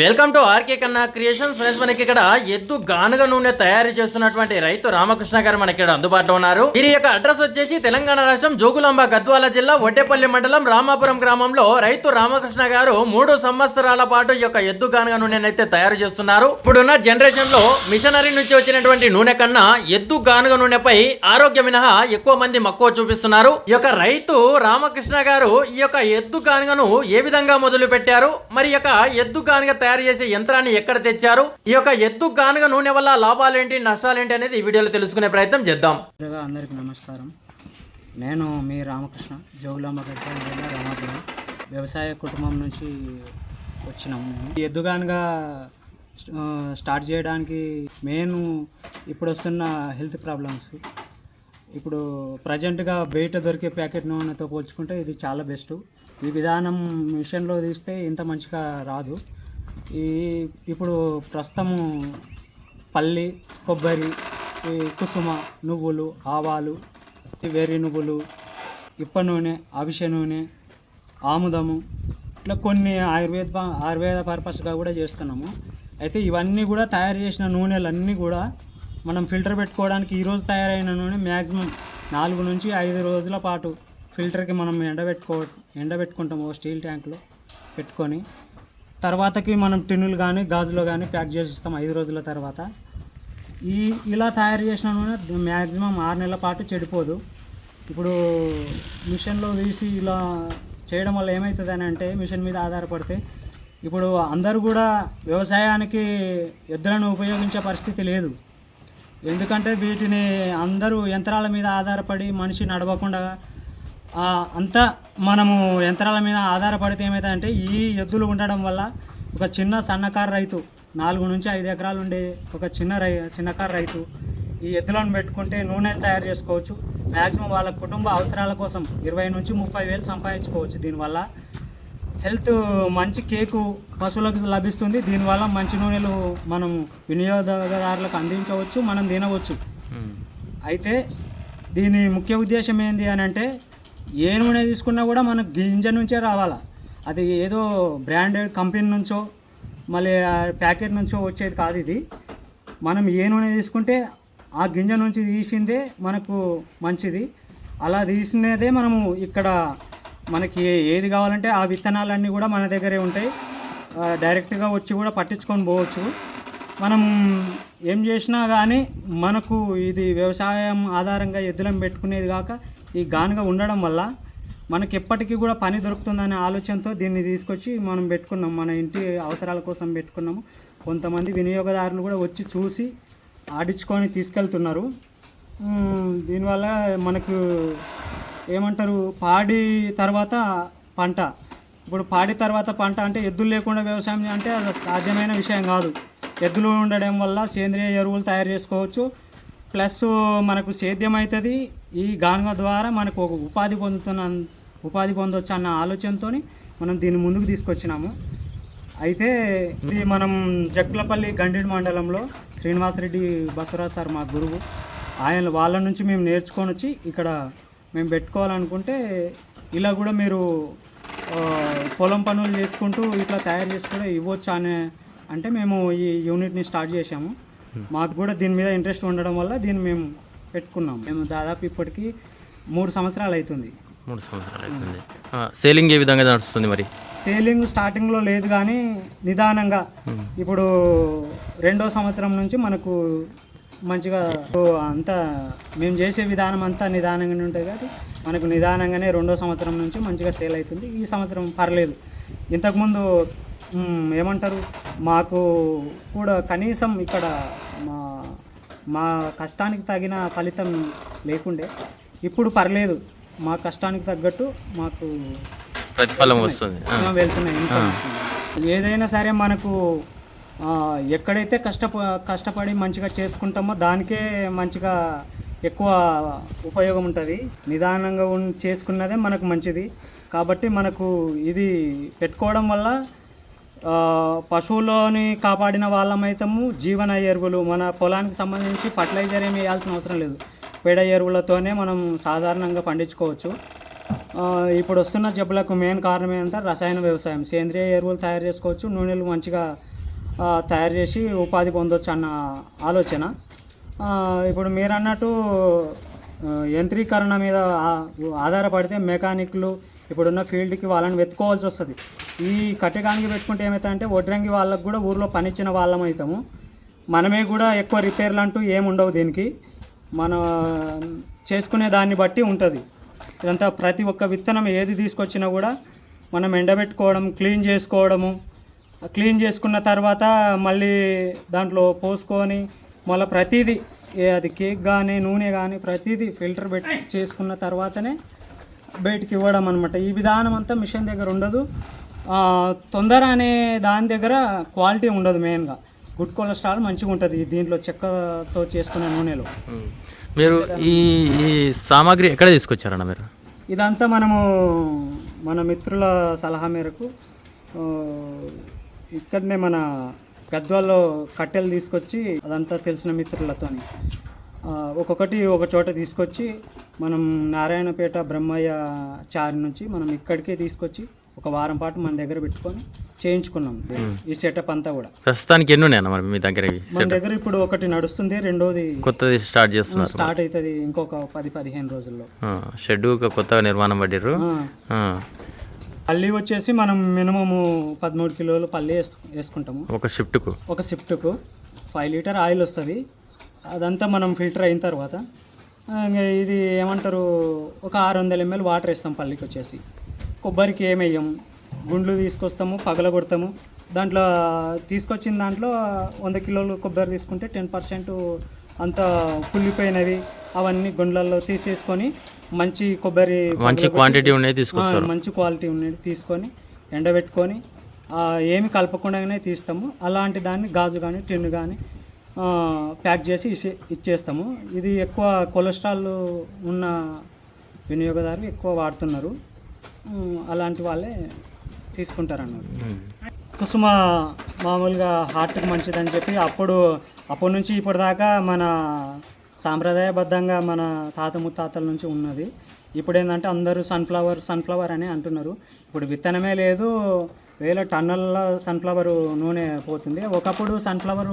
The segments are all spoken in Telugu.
Welcome to R K Kanna creations. Friends మనకి ఇక్కడ ఎద్దు గానుగ నూనె తయారు చేస్తున్నటువంటి రైతు రామకృష్ణ గారు మనకి ఇక్కడ అందుబాటులో ఉన్నారు. వీరి యొక్క అడ్రస్ వచ్చేసి తెలంగాణ రాష్ట్రం జోగులాంబ గద్వాల జిల్లా ఒడ్డేపల్లి మండలం రామాపురం గ్రామంలో రైతు రామకృష్ణ గారు మూడు సంవత్సరాల పాటు ఈ యొక్క ఎద్దు గానుగ నూనె అయితే తయారు చేస్తున్నారు. ఇప్పుడున్న జనరేషన్లో మిషనరీ నుంచి వచ్చినటువంటి నూనె కన్నా ఎద్దు గానుగ నూనెపై ఆరోగ్య మినహా ఎక్కువ మంది మక్కువ చూపిస్తున్నారు. ఈ యొక్క రైతు రామకృష్ణ గారు ఈ యొక్క ఎద్దు గానుగను ఏ విధంగా మొదలు పెట్టారు మరి యొక్క ఎద్దు గానుగ తయారు చేసే యంత్రాన్ని ఎక్కడ తెచ్చారు? ఈ యొక్క ఎత్తు కానుక నూనె వల్ల లాభాలేంటి నష్టాలేంటి అనేది ఈ వీడియోలో తెలుసుకునే ప్రయత్నం చేద్దాం. అందరికీ నమస్కారం. నేను మీ రామకృష్ణ జోగులాంబ గడ్డ రామాపురం. వ్యవసాయ కుటుంబం నుంచి వచ్చినాము మేము ఈ ఎద్దుగానుగా స్టార్ట్ చేయడానికి మెయిన్ ఇప్పుడు వస్తున్న హెల్త్ ప్రాబ్లమ్స్. ఇప్పుడు ప్రజెంట్గా బయట దొరికే ప్యాకెట్ నూనెతో పోల్చుకుంటే ఇది చాలా బెస్ట్. ఈ విధానం మిషన్లో తీస్తే ఇంత మంచిగా రాదు. ఈ ఇప్పుడు ప్రస్తుతము పల్లి కొబ్బరి ఈ కుసుమ నువ్వులు ఆవాలు వేరి నువ్వులు ఇప్ప నూనె అవిష నూనె ఆముదము ఇట్లా కొన్ని ఆయుర్వేద ఆయుర్వేద పర్పస్గా కూడా చేస్తున్నాము. అయితే ఇవన్నీ కూడా తయారు చేసిన నూనెలన్నీ కూడా మనం ఫిల్టర్ పెట్టుకోవడానికి ఈరోజు తయారైన నూనె మ్యాక్సిమం నాలుగు నుంచి ఐదు రోజుల పాటు ఫిల్టర్కి మనం ఎండబెట్టుకో ఎండబెట్టుకుంటాము ఓ స్టీల్ ట్యాంక్లో పెట్టుకొని. తర్వాతకి మనం టిన్నులు కానీ గాజులో కానీ ప్యాక్ చేసి ఇస్తాం ఐదు రోజుల తర్వాత. ఈ ఇలా తయారు చేసిన నూనె మ్యాక్సిమం ఆరు నెలల పాటు చెడిపోదు. ఇప్పుడు మిషన్లో తీసి ఇలా చేయడం వల్ల ఏమవుతుంది అని అంటే మిషన్ మీద ఆధారపడితే ఇప్పుడు అందరూ కూడా వ్యవసాయానికి ఎద్దులను ఉపయోగించే పరిస్థితి లేదు. ఎందుకంటే వీటిని అందరూ యంత్రాల మీద ఆధారపడి మనిషి నడవకుండా అంతా మనము యంత్రాల మీద ఆధారపడితే ఏమవుతుందంటే ఈ ఎద్దులు ఉండడం వల్ల ఒక చిన్న సన్నకారు రైతు నాలుగు నుంచి ఐదు ఎకరాలు ఉండే ఒక చిన్న రై చిన్నకారు రైతు ఈ ఎద్దులను పెట్టుకుంటే నూనె తయారు చేసుకోవచ్చు. మ్యాక్సిమం వాళ్ళ కుటుంబ అవసరాల కోసం ఇరవై నుంచి ముప్పై వేలు సంపాదించుకోవచ్చు. దీనివల్ల హెల్త్ మంచి కేకు పశువులకు లభిస్తుంది. దీనివల్ల మంచి నూనెలు మనం వినియోగదారులకు అందించవచ్చు మనం తినవచ్చు. అయితే దీని ముఖ్య ఉద్దేశం ఏంటి అని అంటే ఏ నూనె తీసుకున్నా కూడా మనకు గింజ నుంచే రావాలా? అది ఏదో బ్రాండెడ్ కంపెనీ నుంచో మళ్ళీ ఆ ప్యాకెట్ నుంచో వచ్చేది కాదు ఇది. మనం ఏ నూనె తీసుకుంటే ఆ గింజ నుంచి తీసిందే మనకు మంచిది. అలా తీసినదే మనము ఇక్కడ మనకి ఏది కావాలంటే ఆ విత్తనాలన్నీ కూడా మన దగ్గరే ఉంటాయి. డైరెక్ట్గా వచ్చి కూడా పట్టించుకొని పోవచ్చు. మనం ఏం చేసినా కానీ మనకు ఇది వ్యవసాయం ఆధారంగా ఎద్దులను పెట్టుకునేది కాక ఈ గానుగా ఉండడం వల్ల మనకి ఎప్పటికీ కూడా పని దొరుకుతుందనే ఆలోచనతో దీన్ని తీసుకొచ్చి మనం పెట్టుకున్నాం. మన ఇంటి అవసరాల కోసం పెట్టుకున్నాము. కొంతమంది వినియోగదారులు కూడా వచ్చి చూసి ఆడించుకొని తీసుకెళ్తున్నారు. దీనివల్ల మనకు ఏమంటారు? పాడి తర్వాత పంట. ఇప్పుడు పాడి తర్వాత పంట అంటే ఎద్దులు లేకుండా వ్యవసాయం అంటే అది సాధ్యమైన విషయం కాదు. ఎద్దులు ఉండడం వల్ల సేంద్రియ ఎరువులు తయారు చేసుకోవచ్చు. ప్లస్ మనకు సేద్యం అవుతుంది ఈ గానుగ ద్వారా మనకు ఒక ఉపాధి పొందుతున్న ఉపాధి పొందొచ్చు అన్న ఆలోచనతో మనం దీన్ని ముందుకు తీసుకొచ్చినాము. అయితే ఇది మనం జగ్లపల్లి గండిడి మండలంలో శ్రీనివాసరెడ్డి బసవరాజ్ సార్ మా గురువు. ఆయన వాళ్ళ నుంచి మేము నేర్చుకొని వచ్చి ఇక్కడ మేము పెట్టుకోవాలనుకుంటే ఇలా కూడా మీరు పొలం పనులు చేసుకుంటూ ఇట్లా తయారు చేసి కూడా ఇవ్వచ్చు అనే అంటే మేము ఈ యూనిట్ని స్టార్ట్ చేసాము మాకు కూడా దీని మీద ఇంట్రెస్ట్ ఉండడం వల్ల దీన్ని మేము పెట్టుకున్నాం మేము దాదాపు ఇప్పటికి మూడు సంవత్సరాలు అవుతుంది. మూడు సంవత్సరాలు అవుతుంది. సేలింగ్ ఏ విధంగా నడుస్తుంది మరి? సేలింగ్ స్టార్టింగ్లో లేదు కానీ నిదానంగా ఇప్పుడు రెండో సంవత్సరం నుంచి మనకు మంచిగా అంతా మేము చేసే విధానం అంతా నిదానంగానే ఉంటుంది కాబట్టి మనకు నిదానంగానే రెండో సంవత్సరం నుంచి మంచిగా సేల్ అవుతుంది. ఈ సంవత్సరం పర్లేదు. ఇంతకుముందు ఏమంటారు? మాకు కూడా కనీసం ఇక్కడ మా మా కష్టానికి తగిన ఫలితం లేకుండే. ఇప్పుడు పర్లేదు మా కష్టానికి తగ్గట్టు మాకు ప్రతిఫలం వస్తుంది. వెళ్తున్నాయి. ఏదైనా సరే మనకు ఎక్కడైతే కష్టప కష్టపడి మంచిగా చేసుకుంటామో దానికే మంచిగా ఎక్కువ ఉపయోగం ఉంటుంది. నిదానంగా చేసుకున్నదే మనకు మంచిది. కాబట్టి మనకు ఇది పెట్టుకోవడం వల్ల పశువులని కాపాడిన వాళ్ళమైతము జీవన ఎరువులు. మన పొలానికి సంబంధించి ఫర్టిలైజర్ ఏమి వేయాల్సిన అవసరం లేదు. పేడ ఎరువులతోనే మనం సాధారణంగా పండించుకోవచ్చు. ఇప్పుడు వస్తున్న జబ్బులకు మెయిన్ కారణం ఏంటంటే రసాయన వ్యవసాయం. సేంద్రియ ఎరువులు తయారు చేసుకోవచ్చు. నూనెలు మంచిగా తయారు చేసి ఉపాధి పొందొచ్చు అన్న ఆలోచన. ఇప్పుడు మీరు అన్నట్టు యంత్రీకరణ మీద ఆధారపడితే మెకానిక్లు ఇప్పుడున్న ఫీల్డ్కి వాళ్ళని వెతుకోవాల్సి వస్తుంది. ఈ కట్టెగానికి పెట్టుకుంటే ఏమవుతాయంటే వడ్రంగి వాళ్ళకు కూడా ఊర్లో పనిచ్చిన వాళ్ళం అవుతాము. మనమే కూడా ఎక్కువ రిపేర్లు అంటూ ఏముండవు దీనికి. మన చేసుకునే దాన్ని బట్టి ఉంటుంది. ఇదంతా ప్రతి ఒక్క విత్తనం ఏది తీసుకొచ్చినా కూడా మనం ఎండబెట్టుకోవడం క్లీన్ చేసుకోవడము. క్లీన్ చేసుకున్న తర్వాత మళ్ళీ దాంట్లో పోసుకొని మళ్ళీ ప్రతిదీ ఏ అది కేక్ కానీ నూనె కానీ ప్రతిదీ ఫిల్టర్ పెట్టి చేసుకున్న తర్వాతనే బయటికి ఇవ్వడం అనమాట ఈ విధానం అంతా మిషన్ దగ్గర ఉండదు. తొందర అనే దాని దగ్గర క్వాలిటీ ఉండదు మెయిన్గా. గుడ్ కొలెస్ట్రాల్ మంచిగా ఉంటుంది దీంట్లో చెక్కతో చేసుకునే నూనెలో. మీరు ఈ ఈ సామాగ్రి ఎక్కడ తీసుకొచ్చారన్న మీరు? ఇదంతా మనము మన మిత్రుల సలహా మేరకు ఇక్కడనే మన గద్వాల్లో కట్టెలు తీసుకొచ్చి అదంతా తెలిసిన మిత్రులతోని ఆ, ఒక్కొక్కటి ఒక చోట తీసుకొచ్చి మనం నారాయణపేట బ్రహ్మయ్య చారి నుంచి మనం ఇక్కడికే తీసుకొచ్చి ఒక వారం పాటు మన దగ్గర పెట్టుకొని చేయించుకున్నాం. ఈ సెటప్ అంతా కూడా. ప్రస్తుతానికి ఎన్ని ఉన్నాయన్న మరి మీ దగ్గర? మన దగ్గర ఇప్పుడు ఒకటి నడుస్తుంది రెండోది కొత్తది స్టార్ట్ చేస్తున్నారు. స్టార్ట్ అవుతుంది ఇంకొక పది పదిహేను రోజుల్లో. షెడ్ ఒక కొత్తగా నిర్మాణం పడ్డారు. పల్లి వచ్చేసి మనం మినిమము పదమూడు కిలోలు పల్లి వేసు వేసుకుంటాము. ఒక షిఫ్ట్కు ఒక షిఫ్ట్కు ఫైవ్ లీటర్ ఆయిల్ వస్తుంది. అదంతా మనం ఫిల్టర్ అయిన తర్వాత ఇది ఏమంటారు ఒక ఆరు వందల ఎంఎల్ వాటర్ వేస్తాం పల్లికి వచ్చేసి. కొబ్బరికి ఏమేయం గుండ్లు తీసుకొస్తాము పగలగొడతాము. దాంట్లో తీసుకొచ్చిన దాంట్లో వంద కిలోలు కొబ్బరి తీసుకుంటే టెన్ పర్సెంట్ అంత కుళ్ళిపోయినవి. అవన్నీ గుండ్లల్లో తీసేసుకొని మంచి కొబ్బరి మంచి క్వాంటిటీ ఉన్నాయి తీసుకొస్తారు. మంచి క్వాలిటీ ఉన్నది తీసుకొని ఎండబెట్టుకొని ఏమి కలపకుండానే తీస్తాము. అలాంటి దాన్ని గాజు కానీ టిన్ కానీ ప్యాక్ చేసి ఇచ్చే ఇచ్చేస్తాము. ఇది ఎక్కువ కొలెస్ట్రాల్ ఉన్న వినియోగదారులు ఎక్కువ వాడుతున్నారు. అలాంటి వాళ్ళే తీసుకుంటారు అన్నమాట ఉమ్. కుసుమ మామూలుగా హార్ట్కి మంచిదని చెప్పి అప్పుడు అప్పటి నుంచి ఇప్పటిదాకా మన సాంప్రదాయబద్ధంగా మన తాత ముత్తాతల నుంచి ఉన్నది. ఇప్పుడు ఏంటంటే అందరూ సన్ఫ్లవర్ సన్ఫ్లవర్ అని అంటున్నారు. ఇప్పుడు విత్తనమే లేదు వేల టన్నుల సన్ఫ్లవర్ నూనె పోతుంది. ఒకప్పుడు సన్ఫ్లవర్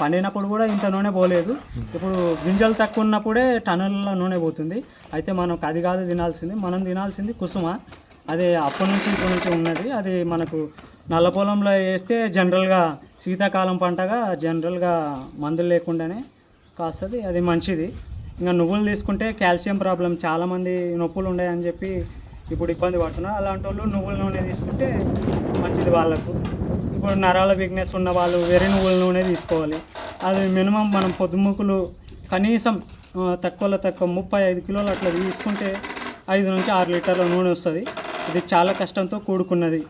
పండినప్పుడు కూడా ఇంత నూనె పోలేదు. ఇప్పుడు గింజలు తక్కువ ఉన్నప్పుడే టన్నుల నూనె పోతుంది. అయితే మనకు అది కాదు తినాల్సింది. మనం తినాల్సింది కుసుమ. అది అప్పటి నుంచి ఇప్పటి నుంచి ఉన్నది. అది మనకు నల్ల పొలంలో వేస్తే జనరల్గా శీతాకాలం పంటగా జనరల్గా మందులు లేకుండానే కాస్తుంది. అది మంచిది. ఇంకా నువ్వులు తీసుకుంటే కాల్షియం ప్రాబ్లం. చాలామంది నొప్పులు ఉన్నాయని చెప్పి ఇప్పుడు ఇబ్బంది పడుతున్నారు అలాంటి వాళ్ళు నువ్వుల నూనె తీసుకుంటే మంచిది వాళ్ళకు. ఇప్పుడు నరాల వీక్నెస్ ఉన్న వాళ్ళు వేరే నువ్వుల నూనె తీసుకోవాలి. అది మినిమం మనం పొద్దుముకులు కనీసం తక్కువలో తక్కువ ముప్పై ఐదు కిలోలు అట్లా తీసుకుంటే ఐదు నుంచి ఆరు లీటర్ల నూనె వస్తుంది. ఇది చాలా కష్టంతో కూడుకున్నది.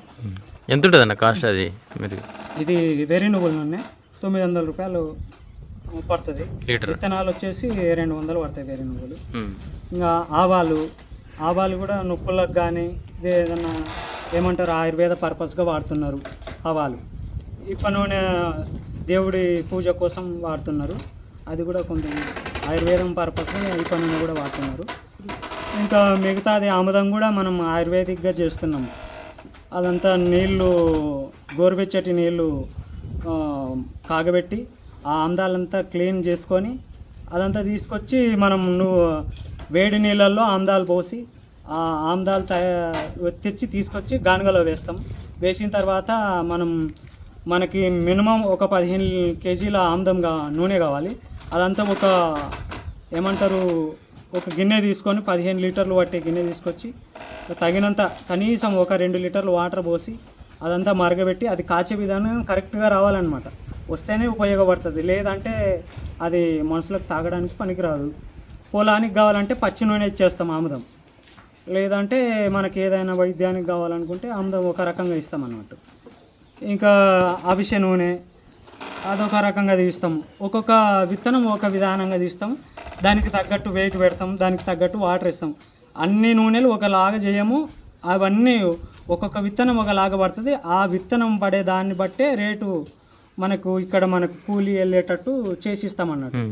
ఎంత ఉంటుంది అన్న కాస్ట్ అది మీరు? ఇది వేరే నువ్వుల నూనె తొమ్మిది వందల రూపాయలు పడుతుంది. లీటర్. విత్తనాలు వచ్చేసి రెండు వందలు పడతాయి వేరే నువ్వులు. ఇంకా ఆవాలు ఆవాలు కూడా నొప్పులకు కానీ ఇది ఏదన్నా ఏమంటారు ఆయుర్వేద పర్పస్గా వాడుతున్నారు ఆవాలు. ఇప్ప నూనె దేవుడి పూజ కోసం వాడుతున్నారు. అది కూడా కొంచెం ఆయుర్వేదం పర్పస్గా ఇప్ప నూనె కూడా వాడుతున్నారు. ఇంకా మిగతాది ఆముదం కూడా మనం ఆయుర్వేదిక్గా చేస్తున్నాము అదంతా నీళ్ళు గోరువెచ్చటి నీళ్ళు కాగబెట్టి ఆ ఆమ్దాలంతా క్లీన్ చేసుకొని అదంతా తీసుకొచ్చి మనం నువ్వు వేడి నీళ్ళల్లో ఆమ్దాలు పోసి ఆ ఆమ్దాలు తెచ్చి తీసుకొచ్చి గానుగలో వేస్తాం. వేసిన తర్వాత మనం మనకి మినిమం ఒక పదిహేను కేజీల ఆమ్దం కా నూనె కావాలి. అదంతా ఒక ఏమంటారు ఒక గిన్నె తీసుకొని పదిహేను లీటర్లు పట్టే గిన్నె తీసుకొచ్చి తగినంత కనీసం ఒక రెండు లీటర్లు వాటర్ పోసి అదంతా మరగబెట్టి అది కాచే విధానం కరెక్ట్గా రావాలన్నమాట. వస్తేనే ఉపయోగపడుతుంది. లేదంటే అది మనుషులకు తాగడానికి పనికిరాదు. పొలానికి కావాలంటే పచ్చి నూనె ఇచ్చేస్తాం ఆముదం. లేదంటే మనకి ఏదైనా వైద్యానికి కావాలనుకుంటే ఆముదం ఒక రకంగా ఇస్తాం అన్నట్టు. ఇంకా అవిష నూనె అదొక రకంగా తీస్తాం. ఒక్కొక్క విత్తనం ఒక విధానంగా తీస్తాం. దానికి తగ్గట్టు వెయిట్ పెడతాం దానికి తగ్గట్టు వాటర్ ఇస్తాం. అన్ని నూనెలు ఒకలాగా చేయము. అవన్నీ ఒక్కొక్క విత్తనం ఒకలాగా పడుతుంది. ఆ విత్తనం పడే దాన్ని బట్టే రేటు మనకు ఇక్కడ మనకు కూలీ వెళ్ళేటట్టు చేసి ఇస్తాం అన్నట్టు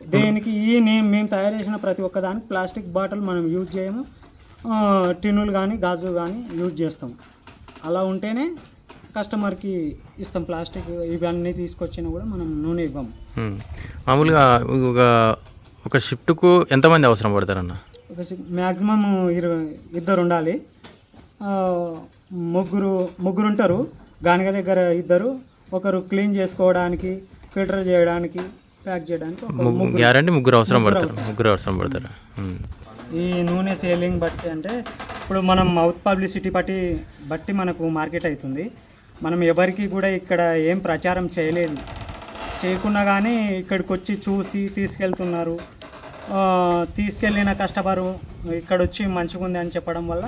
దేనికి ఈ నేను మేము తయారు చేసిన ప్రతి ఒక్క దానికి ప్లాస్టిక్ బాటిల్ మనం యూజ్ చేయము. టిన్నులు కానీ గాజు కానీ యూజ్ చేస్తాం అలా ఉంటేనే కస్టమర్కి ఇస్తాం ప్లాస్టిక్. ఇవన్నీ తీసుకొచ్చినా కూడా మనం నూనె ఇవ్వము. మామూలుగా ఒక ఒక షిఫ్ట్కు ఎంతమంది అవసరం పడతారన్న? ఒక మ్యాక్సిమం ఇరవై ఇద్దరు ఉండాలి. ముగ్గురు ముగ్గురు ఉంటారు గానిగ దగ్గర ఇద్దరు. ఒకరు క్లీన్ చేసుకోవడానికి ఫిల్టర్ చేయడానికి ప్యాక్ చేయడానికి. గ్యారంటీ ముగ్గురు అవసరం పడతారు. ముగ్గురు అవసరం పడతారు. ఈ నూనె సేలింగ్ బట్టి అంటే ఇప్పుడు మనం మౌత్ పబ్లిసిటీ బట్టి బట్టి మనకు మార్కెట్ అవుతుంది. మనం ఎవరికి కూడా ఇక్కడ ఏం ప్రచారం చేయలేదు. చేయకున్నా కానీ ఇక్కడికి వచ్చి చూసి తీసుకెళ్తున్నారు. తీసుకెళ్ళిన కస్టమరు ఇక్కడ వచ్చి మంచిగా ఉంది అని చెప్పడం వల్ల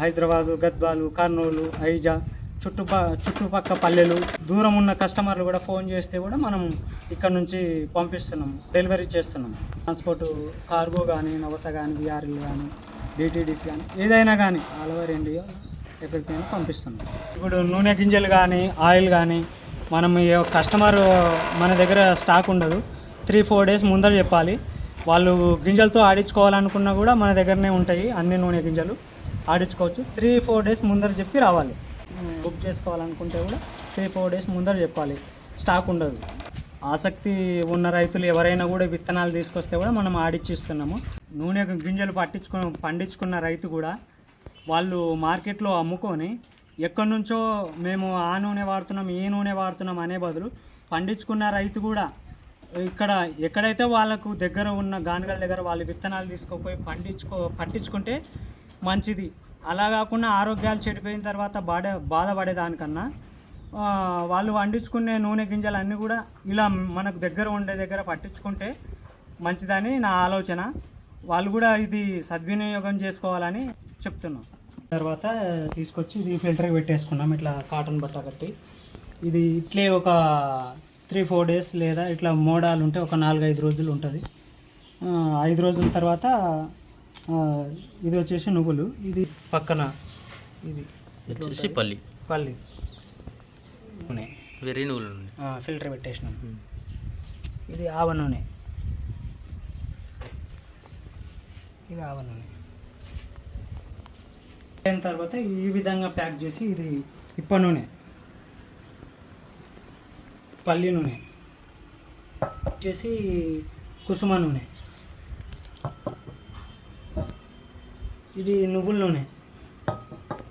హైదరాబాదు గద్వాలు కర్నూలు ఐజా చుట్టుప చుట్టుపక్క పల్లెలు దూరం ఉన్న కస్టమర్లు కూడా ఫోన్ చేస్తే కూడా మనం ఇక్కడ నుంచి పంపిస్తున్నాం డెలివరీ చేస్తున్నాం. ట్రాన్స్పోర్ట్ కార్గో కానీ నవత కానీ విఆర్ఎల్ కానీ డిటీడీస్ కానీ ఏదైనా కానీ ఆల్ ఓవర్ ఇండియా ఎక్కడికైనా పంపిస్తున్నాం. ఇప్పుడు నూనె గింజలు కానీ ఆయిల్ కానీ మనం ఈ కస్టమర్ మన దగ్గర స్టాక్ ఉండదు. త్రీ ఫోర్ డేస్ ముందర చెప్పాలి. వాళ్ళు గింజలతో ఆడించుకోవాలనుకున్నా కూడా మన దగ్గరనే ఉంటాయి అన్ని నూనె గింజలు. ఆడించుకోవచ్చు. త్రీ ఫోర్ డేస్ ముందర చెప్పి రావాలి. Hmm. బుక్ చేసుకోవాలనుకుంటే కూడా త్రీ ఫోర్ డేస్ ముందర చెప్పాలి. స్టాక్ ఉండదు. ఆసక్తి ఉన్న రైతులు ఎవరైనా కూడా విత్తనాలు తీసుకొస్తే కూడా మనం ఆడిచ్చిస్తున్నాము. నూనె గింజలు పట్టించుకు పండించుకున్న రైతు కూడా వాళ్ళు మార్కెట్లో అమ్ముకొని ఎక్కడి నుంచో మేము ఆ నూనె వాడుతున్నాం ఈ నూనె వాడుతున్నాం అనే బదులు పండించుకున్న రైతు కూడా ఇక్కడ ఎక్కడైతే వాళ్ళకు దగ్గర ఉన్న గానుగల దగ్గర వాళ్ళు విత్తనాలు తీసుకుపోయి పండించుకో పట్టించుకుంటే మంచిది. అలా కాకుండా ఆరోగ్యాలు చెడిపోయిన తర్వాత బాధ బాధపడేదానికన్నా వాళ్ళు వండించుకునే నూనె గింజలు అన్నీ కూడా ఇలా మనకు దగ్గర ఉండే దగ్గర పట్టించుకుంటే మంచిదని నా ఆలోచన. వాళ్ళు కూడా ఇది సద్వినియోగం చేసుకోవాలని చెప్తున్నాం. తర్వాత తీసుకొచ్చి ఇది ఫిల్టర్కి పెట్టేసుకున్నాం ఇట్లా కాటన్ బట్ట కట్టి. ఇది ఇట్లే ఒక త్రీ ఫోర్ డేస్ లేదా ఇట్లా మోడాలు ఉంటే ఒక నాలుగైదు రోజులు ఉంటుంది. ఐదు రోజుల తర్వాత ఇది వచ్చేసి నువ్వులు. ఇది పక్కన ఇది. వచ్చేసి పల్లి. పల్లి. నూనె. వెర్రి నువ్వులు ఫిల్టర్ పెట్టేసినాం. ఇది ఆవ నూనె. ఇది ఆవ నూనె. అయిన తర్వాత ఈ విధంగా ప్యాక్ చేసి ఇది ఇప్ప నూనె. పల్లి నూనె. వచ్చేసి కుసుమ నూనె. ఇది నువ్వుల నూనె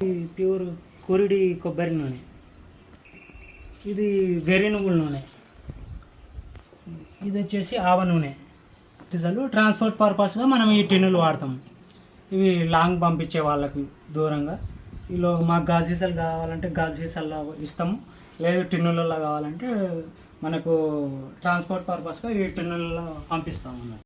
ఇది ప్యూర్ కురిడి కొబ్బరి నూనె. ఇది వెర్రి నువ్వుల నూనె ఇది వచ్చేసి ఆవ నూనె. సీసాలు ట్రాన్స్పోర్ట్ పర్పస్గా మనం ఈ టిన్నులు వాడతాం. ఇవి లాంగ్ పంపించే వాళ్ళకి దూరంగా. ఇలా మాకు గాజు సీసాలు కావాలంటే గాజు సీసాల్లో ఇస్తాము. లేదు టిన్నులలో కావాలంటే మనకు ట్రాన్స్పోర్ట్ పర్పస్గా ఈ టిన్నులలో పంపిస్తాము అన్నమాట.